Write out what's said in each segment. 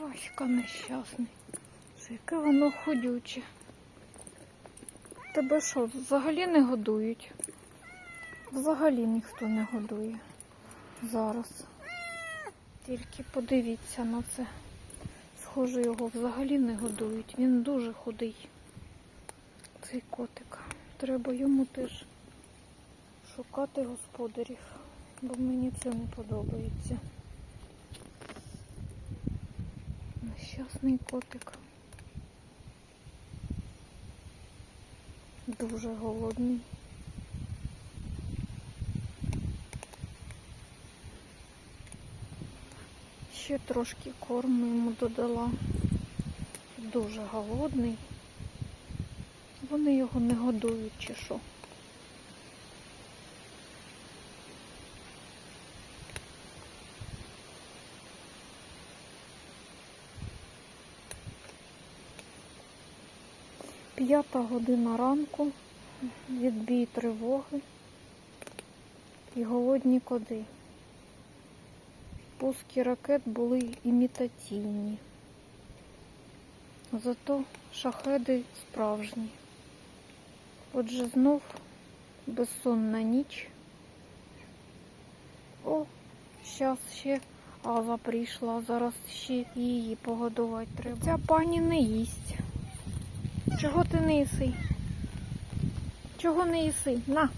Васька нещасний. Яке воно ходюче. Тебе що, взагалі не годують? Взагалі ніхто не годує зараз. Тільки подивіться на це. Схоже, його взагалі не годують. Він дуже худий. Цей котик. Треба йому теж шукати господарів, бо мені це не подобається. Нещасний котик. Дуже голодний. Ще трошки корму йому додала. Дуже голодний. Вони його не годують чи що. П'ята година ранку, відбій тривоги і голодні коди. Пуски ракет були імітаційні. Зато шахеди справжні. Отже, знов безсонна ніч. О, зараз ще Аза прийшла, зараз ще її погодувати треба. Ця пані не їсть. Чого ти не їси? Чого не їси? На,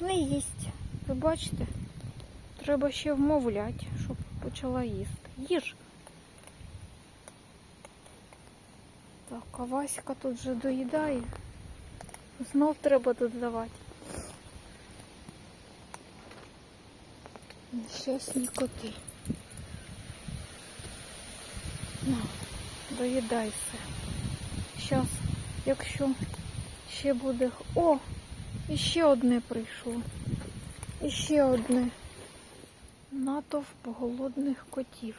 не їсть. Ви бачите? Треба ще вмовляти, щоб почала їсти. Їж. Так, а Васька тут вже доїдає. Знов треба додавати. Нещасні коти. На, доїдай все. Щас, якщо ще буде... О! Іще одне прийшло. Іще одне. Натовп голодних котів.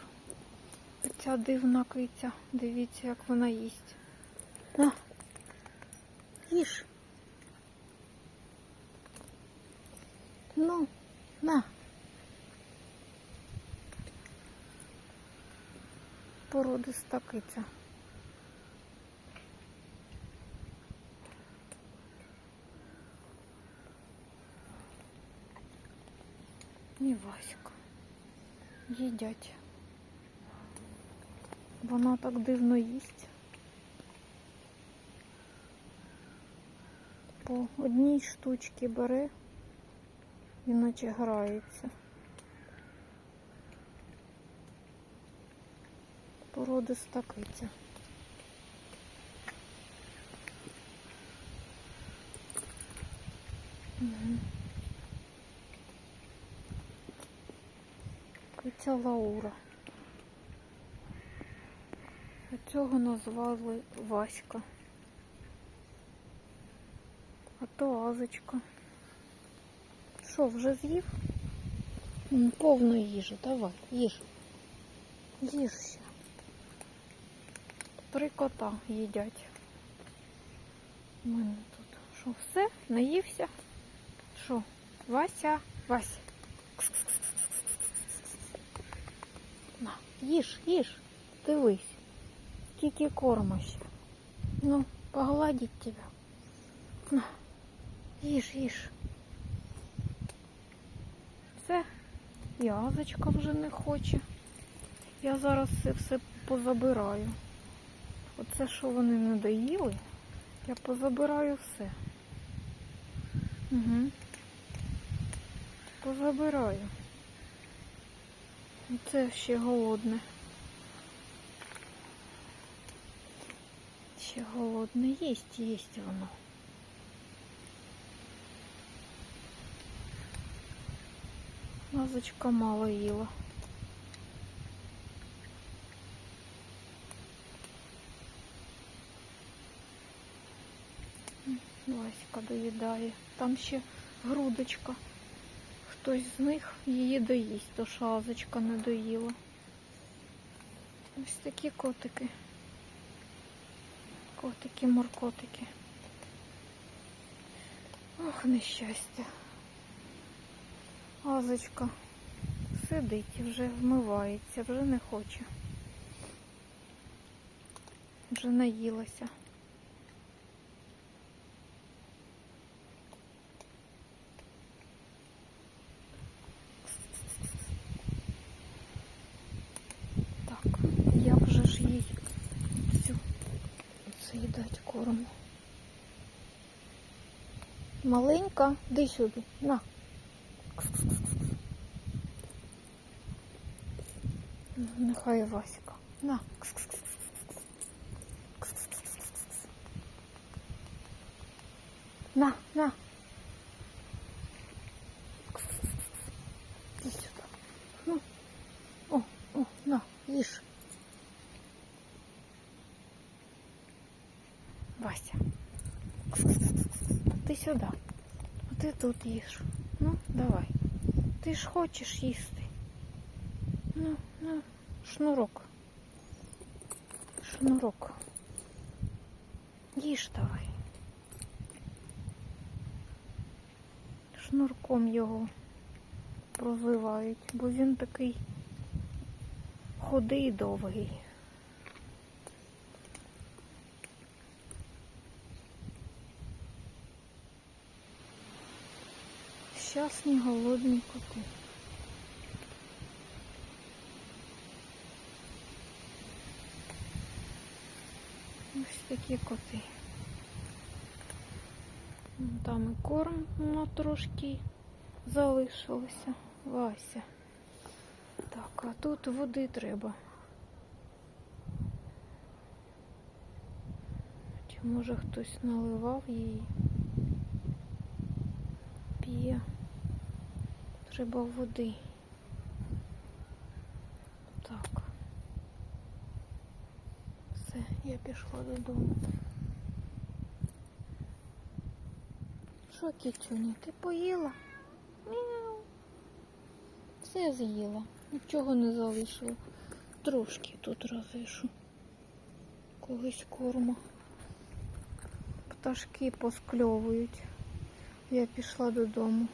Ця дивна киця. Дивіться, як вона їсть. На. Їж. Ну, на. Породиста киця. І Васька. Їдять. Вона так дивно їсть. По одній штучці бере, іначе грається. Породиста киця. Угу. Киця Лаура. А цього назвали Васька. А то Азочка. Що, вже з'їв? Повно їжі, давай, їж. Їж ще. Три кота їдять. У мене тут. Що, все? Наївся? Що? Вася? Вася. На, їж, їж. Дивись. Скільки корма. Ну, погладить тебе. На, їж, їж. Все. І Азочка вже не хоче. Я зараз це все позабираю. Оце, що вони не доїли, я позабираю все. Угу. Позабираю. Це ще голодне. Ще голодне. Єсть, єсть воно. Лазочка мало їла. Васька доїдає. Там ще грудочка. Хтось з них її доїсть, то шазочка не доїла. Ось такі котики. Котики, моркотики. Ох, нещастя. Азочка сидить, вже вмивається, вже не хоче. Вже наїлася. Так, як же ж їй цю це їдать корм. Маленька, дай сюди, на. Нехай Васька. На. На, на. Иди сюда. Ну. О, о, на, ешь. Вася. Ти сюди. А ти тут їж. Ну, давай. Ти ж хочеш їсти. Ну, ну, шнурок. Шнурок. Їж давай. Шнурком його прозивають, бо він такий худий довгий. Щасні голодні коти. Ось такі коти. Там і корм на трошки залишилося. Вася. Так, а тут води треба. Чи може хтось наливав її? Треба води. Так. Все, я пішла додому. Що, кітюня, ти поїла? Мяу. Все з'їла. Нічого не залишила. Трошки тут розвішу. Колись корма. Пташки поскльовують. Я пішла додому.